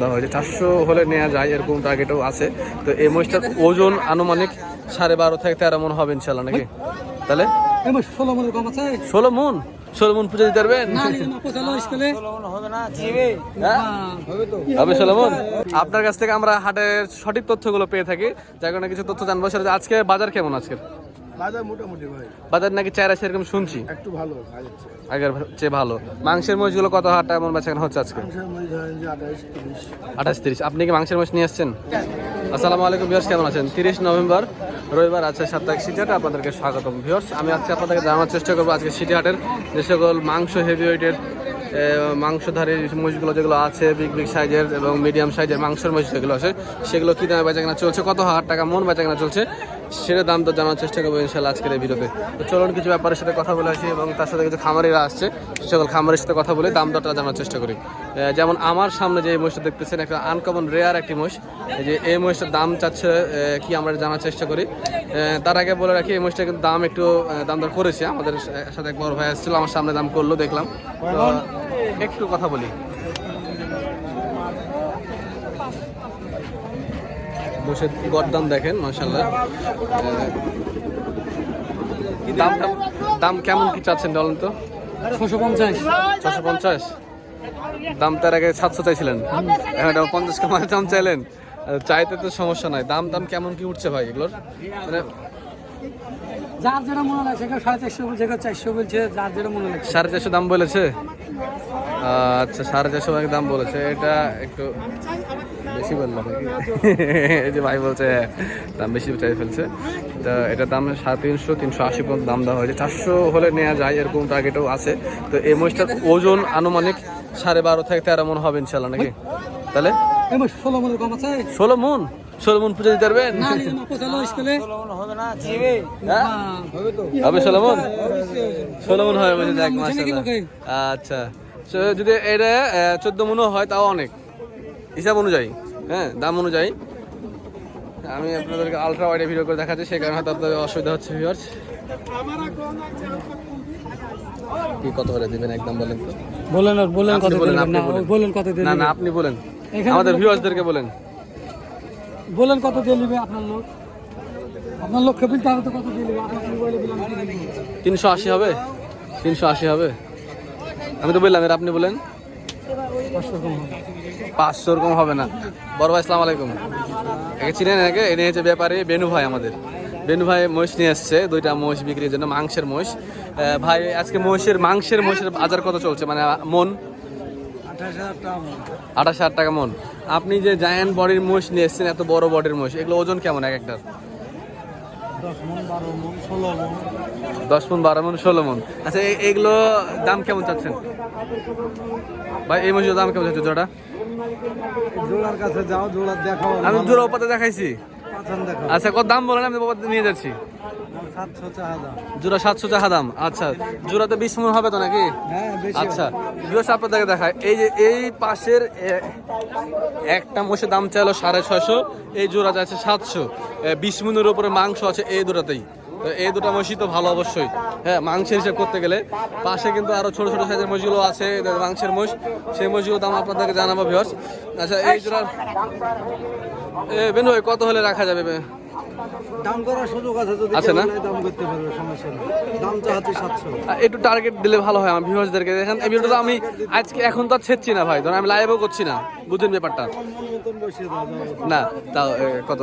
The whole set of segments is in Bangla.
দেওয়া হয়েছে। চারশো হলে নেওয়া যায় এরকম টার্গেটও আছে। তো এই মহিষটার ওজন আনুমানিক সাড়ে বারো থেকে তেরো মন হবে ইনশাল্লাহ নাকি? তাহলে? ষোলো মন? ষোলো মন পুজো দিতে পারবেন? হ্যাঁ? হবে ষোলো মন? আপনার কাছ থেকে আমরা হাটের সঠিক তথ্যগুলো পেয়ে থাকি। যার কারণে কিছু তথ্য জানব। সেটা আজকে বাজার কেমন আজকে বাজার মোটামুটি ভাই। বাজার নাকি চারা সেরকম শুনছি। একটু ভালো আগের চেয়ে। ভালো। মাংসের মহিষগুলো কত হাট এমন হচ্ছে আজকে? আঠাশ তিরিশ। আপনি কি মাংসের মাছ নিয়ে আসছেন? আসসালামু আলাইকুম কেমন আছেন? তিরিশ নভেম্বর রবিবার আছে সাপ্তাহিক আপনাদেরকে স্বাগতম আমি আজকে আপনাদেরকে জানার চেষ্টা করব আজকে সিটি হাটের যে সকল মাংস হেভি ওয়েটের মাংসধারী মহিষগুলো যেগুলো আছে, বিগ বিগ সাইজের এবং মিডিয়াম সাইজের মাংসের মহিষ যেগুলো আছে, সেগুলো কী দামে বেচা কেনা চলছে? কত হাজার টাকা, মন বেচা কেনা চলছে? সেটা দাম তো জানার চেষ্টা করব ইনশাল্লাহ আজকের এই ভিডিওতে। তো চলুন কিছু ব্যাপারের সাথে কথা বলে আসি এবং তার সাথে কিছু খামারিরা আসছে। সকল খামারের সাথে কথা বলে দাম দরটা জানার চেষ্টা করি। যেমন আমার সামনে যে মহিষটা দেখতেছেন, একটা আনকমন রেয়ার একটি মহিষ। যে এই মহিষটার দাম চাচ্ছে কি আমরা জানার চেষ্টা করি? তার আগে বলে রাখি, এই মহিষটা কিন্তু দাম একটু দাম দর করেছে। আমাদের সাথে এক বড় ভাই আসছিল, আমার সামনে দাম করল, দেখলাম। একটু কথা বলি। বসে গরদাম দেখেন মাসাল্লাহ দাম দাম- দাম কেমন কি চাচ্ছেন বলেন তো? ছশো পঞ্চাশ। ছশো পঞ্চাশ? দাম তার আগে সাতশো চাইছিলেন। এখন পঞ্চাশ কামার দাম চাইলেন। চাইতে তো সমস্যা নাই। দাম দাম কেমন কি উঠছে ভাই এগুলোর? মানে যার যেটা মনে সাড়ে চারশো বলছে চারশো বলছে যার যেটা মনে সাড়ে চারশো দাম বলেছে? আচ্ছা সাড়ে চারশো দাম বলেছে। এটা একটু বেশি বলল এই যে ভাই বলছে দাম বেশি চাই ফেলছে। তা এটার দাম সাড়ে তিনশো তিনশো আশি পর্যন্ত দাম দেওয়া হয়েছে। চারশো হলে নেওয়া যায় এরকম টার্গেটও আছে। তো এই মহিষটার ওজন আনুমানিক সাড়ে বারো থেকে তেরো মন হবে ইনশাল্লাহ নাকি? তাহলে? ষোলো আছে। ষোলো মন? ষোলো মন পুজো দিতে পারবেন? হ্যাঁ? হবে ষোলো মন ষোলো মন হবে বুঝে দেখ? আচ্ছা। যদি এটা চোদ্দ মনও হয় তাও অনেক। হিসাব অনুযায়ী হ্যাঁ দাম অনুযায়ী। আমি আপনাদেরকে আলট্রা ওয়াইডে ভিডিও করে দেখাচ্ছি সেই কারণে হয়তো আপনাদের অসুবিধা হচ্ছে ভিউয়ার্স কি কত করে দিবেন একদম বলেন তো? বলেন আর বলেন কত বলেন, আপনি বলেন। কত না না আপনি বলেন। আমাদের ভিউয়ার্সদেরকে বলেন। বলেন কত দিয়ে নিবে আপনার লোক? আপনার লক্ষ্য বিলতে হবে তো কত দিয়ে নিবে? আপনার মোবাইলে। তিনশো আশি হবে? তিনশো আশি হবে? আমি তো বললাম এর আপনি বলেন। পাঁচশো। ওরকম হবে। না। বড় ভাই আসসালামু আলাইকুম। একে চিনেন একে? এনে হচ্ছে ব্যাপারে বেনু ভাই আমাদের। বেনু ভাই মহিষ নিয়ে এসছে দুইটা মহিষ বিক্রির জন্য মাংসের মহিষ। ভাই আজকে মহিষের মাংসের মহিষের বাজার কত চলছে? মানে মন? আঠাশ হাজার টাকা মন। আপনি যে জায়ান্ট বডির মহিষ নিয়ে এসছেন এত বড় বডির মহিষ এগুলো ওজন কেমন এক একটার? দশ মন বারো মন ষোলো মন। আচ্ছা এগুলো দাম কেমন চাচ্ছেন? ভাই এই মহিষের দাম কেমন চাচ্ছে জোড়া জোড়ার কাছে যাও জোড়ার দেখাও। আমি জোড়া উপাতে দেখাইছি। আচ্ছা কত দাম বলেন আমি উপাতে নিয়ে যাচ্ছি। জোড়া সাতশো টাকা দাম। আচ্ছা জোড়াতে বিশ মন হবে তো নাকি? হ্যাঁ বেশি আচ্ছা বিয়স আপনাদেরকে দেখায় এই যে এই পাশের একটা মোষের দাম চাইলো সাড়ে ছয়শো এই জোড়া যাচ্ছে সাতশো। বিশ মনের উপরে মাংস আছে এই দুটাতেই। তো এই দুটো মহিষই তো ভালো অবশ্যই। হ্যাঁ মাংসের হিসেব করতে গেলে পাশে কিন্তু আরও ছোট ছোট সাইজের মহিষগুলো আছে মাংসের মহিষ। সেই মহিষগুলো দাম আপনাদেরকে জানাব ভিওস আচ্ছা এই জোড়ার এ বেনু কত হলে রাখা যাবে? দাম করার সুযোগ আছে যদি আছে না? দাম করতে পারবে সমস্যা নেই। দাম চাহাচ্ছি সাতশো। একটু টার্গেট দিলে ভালো হয় আমার ভিউয়ার্সদেরকে দেখেন এই ভিডিওটা তো আমি আজকে এখন তো না ভাই আমি লাইভও করছি না বুঝুন ব্যাপারটা। না তাও কত?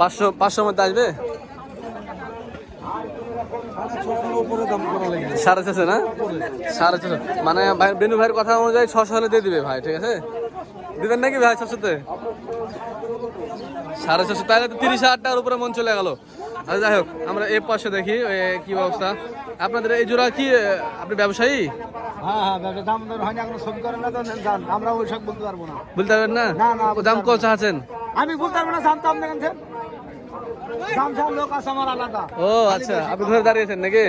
পাঁচশো পাঁচশোর মধ্যে আসবে? সাড়ে ছশো না? সাড়ে ছশো। মানে ভাই বেনু ভাইয়ের কথা অনুযায়ী ছশো হলে দিয়ে দিবে ভাই ঠিক আছে? দিবেন নাকি ভাই ছশোতে সাড়ে ছশো। তাহলে তো তিরিশ হাজার টাকার উপরে মন চলে গেল। আচ্ছা যাই হোক আমরা এ পাশে দেখি কি অবস্থা। আপনাদের এই জোড়া কি আপনি ব্যবসায়ী? হ্যাঁ হ্যাঁ বলতে না। পারবেন দাম কত চাচ্ছেন? আমি বলতে পারব না জানতাম না কেন দাম ছাড় লোক আছে ও আচ্ছা আপনি দাঁড়িয়েছেন নাকি?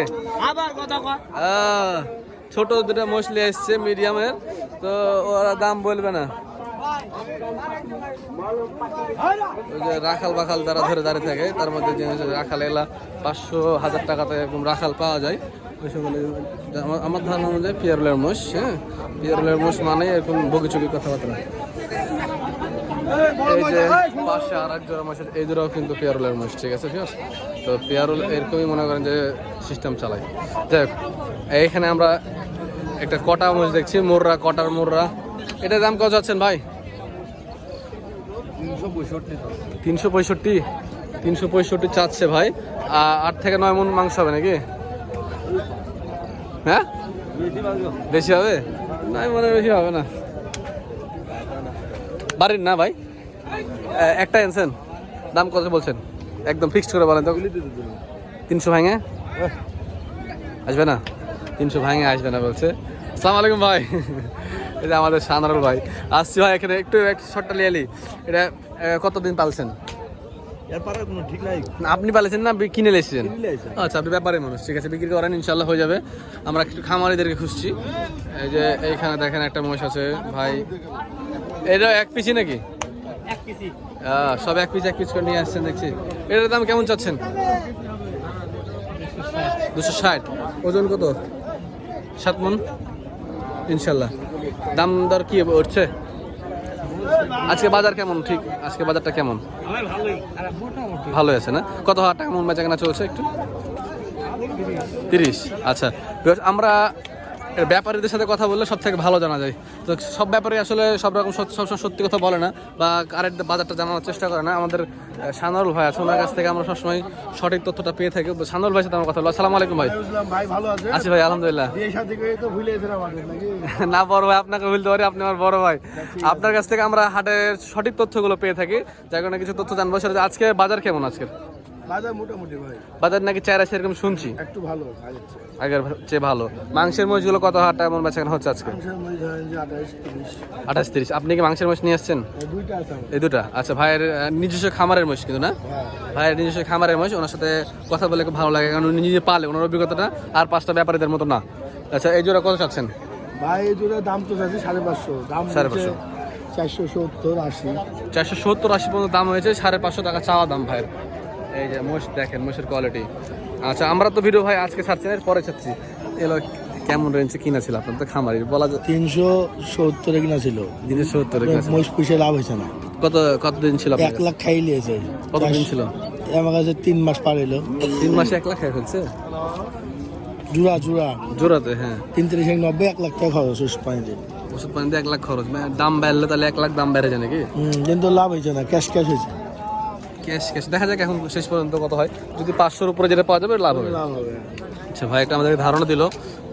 আবার কথা ছোট দুটো মছলি এসছে মিডিয়ামের তো ওরা দাম বলবে না। রাখাল বাখাল যারা ধরে দাঁড়িয়ে থাকে তার মধ্যে যে রাখাল এলা পাঁচশো হাজার টাকাতে এরকম রাখাল পাওয়া যায়। ওই সকলে আমার- ধারণা অনুযায়ী পিয়ারলের মোষ হ্যাঁ? পিয়ারলের মোষ মানে এরকম বগিচুকি কথাবার্তা। এই যে পাশে আর এক জোড়া আছে, এই জোড়াও কিন্তু পেয়ারুলের মহিষ ঠিক আছে ঠিক তো পেয়ারুল এরকমই মনে করেন যে সিস্টেম চালায়। হোক এইখানে আমরা একটা কটা মহিষ দেখছি মোররা কটার মোররা। এটার দাম কত যাচ্ছেন ভাই? তিনশো পঁয়ষট্টি তিনশো পঁয়ষট্টি? চাচ্ছে ভাই। আট থেকে নয় মন মাংস হবে নাকি? হ্যাঁ? বেশি হবে? না মনে বেশি হবে না। বাড়ির না ভাই? একটা আনছেন দাম কত বলছেন? একদম ফিক্সড করে বলেন তো। তিনশো ভাঙে? আসবে না? তিনশো ভাঙে আসবে না বলছে। সালাম আলাইকুম ভাই। এটা আমাদের সানারুল ভাই। আসছি ভাই এখানে একটু একটু শর্টটা লিয়ে এলি। এটা কতদিন পালছেন? আপনি পালিয়েছেন না কিনে লেসেছেন আচ্ছা আপনি ব্যাপারে মানুষ ঠিক আছে বিক্রি করেন ইনশাল্লাহ হয়ে যাবে। আমরা একটু খামারিদেরকে খুঁজছি। এই যে এইখানে দেখেন একটা মহিষ আছে ভাই। এটা এক পিসি নাকি? সব এক পিস এক পিস করে নিয়ে আসছেন দেখছি। এটার দাম কেমন চাচ্ছেন? দুশো ষাট। ওজন কত? সাত মন? ইনশাল্লাহ দাম দর কি উঠছে? আজকে বাজার কেমন? ঠিক, আজকে বাজারটা কেমন? ভালো আছে না? কত হাজার টাকা মন বেচা কেনা চলছে একটু? তিরিশ। আচ্ছা আমরা ব্যাপারীদের সাথে কথা বললে সব থেকে ভালো জানা যায়। তো সব ব্যাপারী আসলে সব রকম সবসময় সত্যি কথা বলে না বা কারেন্ট বাজারটা জানানোর চেষ্টা করে না। আমাদের সানারুল ভাই আছে ওনার কাছ থেকে আমরা সবসময় সঠিক তথ্যটা পেয়ে থাকি। সানারুল ভাইয়ের সাথে আমার কথা বলো। আসসালামু আলাইকুম ভাই। ভালো আছে ভাই আলহামদুলিল্লাহ। না বড় ভাই আপনাকে ভুলতে পারি আপনি আমার বড় ভাই। আপনার কাছ থেকে আমরা হাটের সঠিক তথ্যগুলো পেয়ে থাকি। যার কারণে কিছু তথ্য জানব। সেটা আজকে বাজার কেমন আজকে বাজার মোটামুটি ভাই। বাজার নাকি চারা সেরকম শুনছি? একটু ভালো আগের চেয়ে। ভালো। মাংসের মহিষগুলো কত হাট এমন বেচাকেনা হচ্ছে আজকে? আঠাশ তিরিশ। আপনি কি মাংসের মহিষ নিয়ে আসছেন? এই দুটা? আচ্ছা ভাইয়ের নিজস্ব খামারের মহিষ কিন্তু না? হ্যাঁ ভাইয়ের নিজস্ব খামারের মহিষ ওনার সাথে কথা বলে খুব ভালো লাগে কারণ উনি নিজে পালে ওনার অভিজ্ঞতাটা আর পাঁচটা ব্যাপারীদের মতো না। আচ্ছা এই জোড়া কত চাচ্ছেন? ভাই এই দুটো দাম তো যাচ্ছে সাড়ে পাঁচশো। দাম সাড়ে পাঁচশো। চারশো সত্তর আশি। চারশো সত্তর আশি পর্যন্ত দাম হয়েছে সাড়ে পাঁচশো টাকা চাওয়া দাম ভাইয়ের। এই যে মোষ দেখেন মোষের কোয়ালিটি আচ্ছা আমরা তো ভিডিও ভাই আজকে ছাড়ছি না, পরে ছাড়ছি। এলো কেমন রেঞ্জে কিনা ছিল আপনার? তো খামারি বলা যায় তিনশো সত্তরে কিনা ছিল। দিনে সত্তর কিনা ছিল। মহিষ লাভ হয়েছে না। কত কতদিন ছিল এক লাখ খাই লিয়েছে। কতদিন ছিল? আমার কাছে তিন মাস পার এলো। তিন মাসে এক লাখ খেয়ে ফেলছে? জুড়া জুড়া। জোড়াতে হ্যাঁ। তিন তিরিশ এক নব্বই এক লাখ টাকা খরচ ওষুধ পানিতে ওষুধ পানিতে এক লাখ খরচ। মানে দাম বাড়লে তাহলে এক লাখ দাম বেড়ে যায় নাকি? কিন্তু লাভ হয়েছে না ক্যাশ ক্যাশ হয়েছে। Cash cash. দেখা যাক এখন শেষ পর্যন্ত কত হয়। যদি পাঁচশোর উপরে যেটা পাওয়া যাবে লাভ হবে। লাভ হবে। আচ্ছা ভাই একটা আমাদেরকে ধারণা দিল।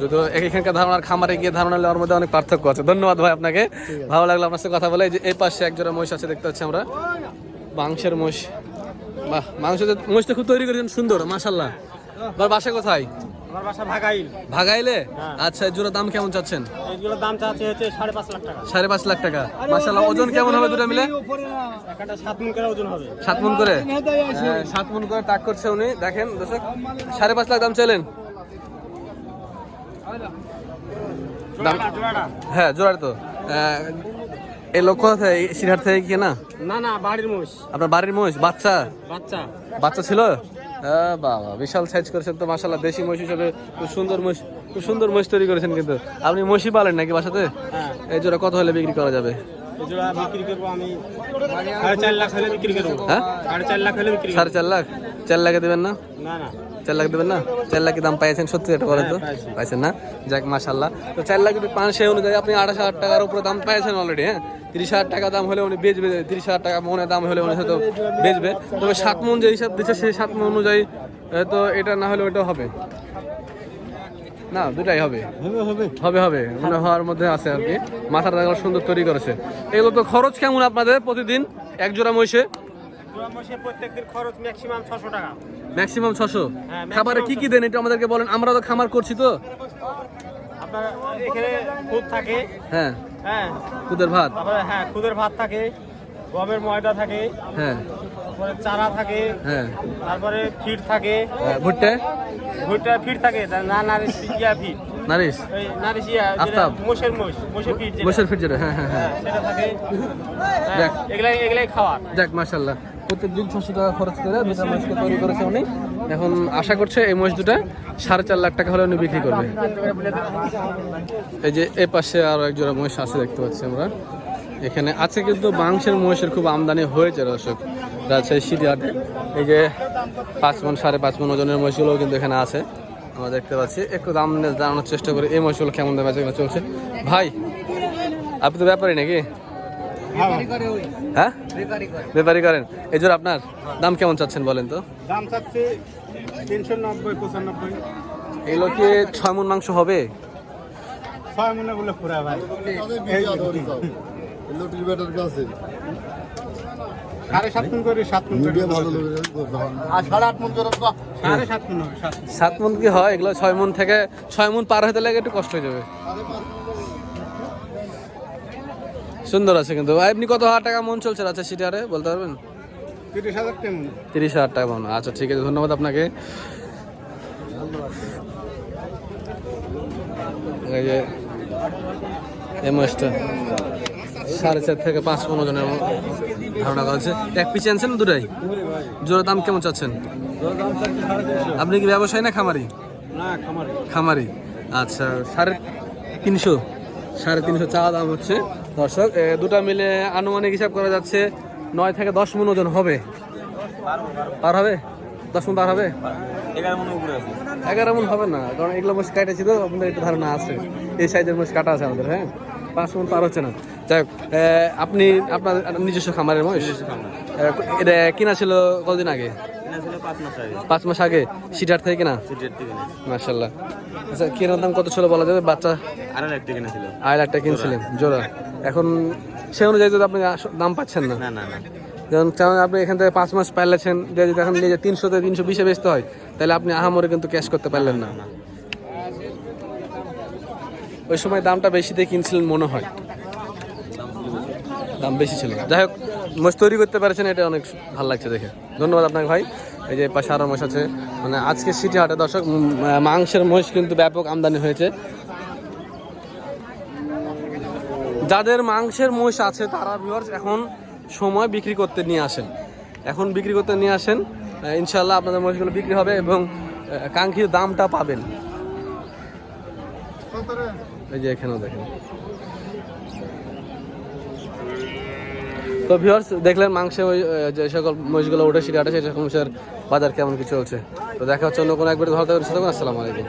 যদি এখানকার ধারণার খামারে গিয়ে ধারণা নেওয়ার মধ্যে অনেক পার্থক্য আছে। ধন্যবাদ ভাই আপনাকে। ভালো লাগল আপনার সাথে কথা বলে। যে এই পাশে একজোড়া মহিষ আছে দেখতে পাচ্ছি আমরা। মাংসের মহিষ। বাহ মাংস মহিষটা খুব তৈরি করেছেন সুন্দর মাসাল্লাহ আপনার বাসা কোথায়? আমার বাসা ভাগাইল। ভাগাইলে? আচ্ছা এই জোড়া দাম কেমন চাচ্ছেন? এইগুলোর দাম চাচ্ছে হচ্ছে সাড়ে পাঁচ লাখ টাকা। সাড়ে পাঁচ লাখ টাকা। মাশাল্লাহ ওজন কেমন হবে দুটো মিলে? সাত মিন করে ওজন হবে। সাত মন করে? হ্যাঁ, সাত মন করে টাক করছে উনি। দেখেন দর্শক সাড়ে পাঁচ লাখ দাম চাইলেন। হ্যাঁ জোড়ার তো। এই লক্ষ্য থেকে সিরহাট থেকে কি না না না বাড়ির মোষ আপনার বাড়ির মহিষ বাচ্চা? বাচ্চা। বাচ্চা ছিল? আহ, বাবা বিশাল সাইজ করেছেন তো মাসাল্লাহ দেশি মহিষ হিসেবে খুব সুন্দর মহিষ খুব সুন্দর মহিষ তৈরি করেছেন কিন্তু। আপনি মহিষই পালেন নাকি বাসাতে? হ্যাঁ। এই জোড়া কত হলে বিক্রি করা যাবে? সাড়ে চার লাখ হ্যাঁ? চার সাড়ে চার লাখ? চার দেবেন না? চার লাখ দেবেন না? চার লাখ কি দাম পাইছেন সত্যি এটা বলেন তো? হ্যাঁ, পাইছেন না? যাক তো চার লাখ সেই অনুযায়ী আপনি আঠাশ হাজার টাকার উপরে দাম পাইছেন অলরেডি হ্যাঁ? তিরিশ হাজার টাকা দাম হলে উনি বেচবে তিরিশ হাজার টাকা মনে দাম হলে উনি হয়তো বেচবে। তবে সাত মন যে হিসাব দিচ্ছে সেই সাত মন অনুযায়ী আহ, তো এটা না হলে ওইটা হবে। না দুটাই হবে। হবে হবে। মনে হওয়ার মধ্যে আছে আর কি। মাথার দেখো সুন্দর তৈরি করেছে। এগুলো তো খরচ কেমন আপনাদের প্রতিদিন এক জোড়া মহিষে জোড়া মোষের প্রত্যেকদিন খরচ ম্যাক্সিমাম ছশো টাকা। ম্যাক্সিমাম ছশো? হ্যাঁ, খাবারে কি কি দেন? এটা আমাদেরকে বলেন। আমরা তো খামার করছি তো। আপনার এখানে খুদ থাকে। হ্যাঁ। হ্যাঁ। খুদের ভাত। তারপরে হ্যাঁ খুদের ভাত থাকে গমের ময়দা থাকে হ্যাঁ। তারপরে চারা থাকে হ্যাঁ। তারপরে ফিট থাকে। হ্যাঁ, ভুট্টে? ভুট্টা ফিট থাকে না নারিশ ইয়া ফিট নারিশ? এই নারিশ ইয়া আফতাব। মোষের মোষ মোষের ফিট বসের ফিট যেটা হ্যাঁ হ্যাঁ হ্যাঁ। হ্যাঁ, সেটা থাকে। দেখ। হ্যাঁ, এগুলাই এগুলাই খাওয়ার যাক মাশাল্লাহ প্রত্যেকদিন ছশো টাকা খরচ করে দুটা মহিষকে তৈরি করেছে উনি। এখন আশা করছে এই মহিষ দুটা সাড়ে চার লাখ টাকা হলে উনি বিক্রি করবে। এই যে এ পাশে আরও এক জোড়া মহিষ আছে দেখতে পাচ্ছি আমরা। এখানে আছে কিন্তু মাংসের মহিষের খুব আমদানি হয়েছে দর্শক। রাজশাহী সিটিহাটে এই যে পাঁচ মন, সাড়ে পাঁচ মন ওজনের মহিষগুলোও কিন্তু এখানে আছে। আমরা দেখতে পাচ্ছি। একটু দাম জানানোর চেষ্টা করি। এই মহিষগুলো কেমন দামে চলছে? ভাই, আপনি তো ব্যাপারই নাকি? হ্যাঁ। ব্যাপারই করেন। এই জোর আপনার? দাম কেমন চাচ্ছেন বলেন তো? দাম চাচ্ছি তিনশো নব্বই পঁচানব্বই। এগুলো কি ছয় মন মাংস হবে? ছয় মনে বলে পুরা ভাই। ব্যাটার কাছে সাত মন কি হয়? এগুলো ছয় মন থেকে ছয় মন পার হতে লাগে একটু কষ্ট হয়ে যাবে। সুন্দর আছে কিন্তু। আপনি কত হাজার টাকা মন চলছে আচ্ছা সিটারে বলতে পারবেন? তিরিশ হাজার তেমন তিরিশ হাজার টাকা মন। আচ্ছা ঠিক আছে ধন্যবাদ আপনাকে। এই যে এই মাছটা সাড়ে চার থেকে পাঁচ পনেরো জনের ধারণা করা হচ্ছে। এক পিস আনছেন দুটাই? জোড়া দাম কেমন চাচ্ছেন? আপনি কি ব্যবসায়ী না খামারি? খামারি। আচ্ছা সাড়ে তিনশো সাড়ে তিনশো চা দাম হচ্ছে। দর্শক দুটা মিলে আনুমানিক হিসাব করা যাচ্ছে নয় থেকে দশ মন ওজন হবে। পার হবে? দশ মন পার হবে? এগারো মন হবে না কারণ এগুলো মোষ কাটেছি তো আপনাদের একটু ধারণা আছে। এই সাইজের মোষ কাটা আছে আমাদের হ্যাঁ? পাঁচ মন পার হচ্ছে না। যাই হোক আপনি আপনার নিজস্ব খামারের মহিষ এটা কিনা ছিল কতদিন আগে? পাঁচ মাস আগে। সিটার থেকে কিনা? মার্শাল্লাহ আচ্ছা কেনার দাম কত ছিল বলা যাবে? বাচ্চা আড়াই লাখ টাকা ছিল। আড়াই লাখ টাকা কিনছিলেন জোড়া। এখন সে অনুযায়ী যদি আপনি দাম পাচ্ছেন না। না যেমন যেমন আপনি এখান থেকে পাঁচ মাস পাইলেছেন যে যদি এখন নিয়ে তিনশো থেকে তিনশো বিশে বেচতে হয় তাহলে আপনি আহামরে কিন্তু ক্যাশ করতে পারলেন না। ওই সময় দামটা বেশি দিয়ে কিনছিলেন মনে হয়। দাম বেশি ছিল। যাই হোক মোষ তৈরি করতে পারছেন এটা অনেক ভালো লাগছে দেখে। ধন্যবাদ আপনাকে ভাই। এই যে পাশে আরও মোষ আছে। মানে আজকে সিটি হাটে দর্শক মাংসের মোষ কিন্তু ব্যাপক আমদানি হয়েছে। যাদের মাংসের মোষ আছে, তারা ভিউয়ার্স এখন সময় বিক্রি করতে নিয়ে আসেন। এখন বিক্রি করতে নিয়ে আসেন ইনশাল্লাহ আপনাদের মোষগুলো বিক্রি হবে এবং কাঙ্ক্ষিত দামটা পাবেন। এই যে এখানেও দেখেন। তো ভিউয়ার্স দেখলেন মাংসে ওই যে সকল মহিষগুলো উঠে সিটে আটে সেই সকল বাজার কেমন কি চলছে? তো দেখা হচ্ছে অন্য কোনো একবার, ভালো থাকবেন আসসালামু আলাইকুম।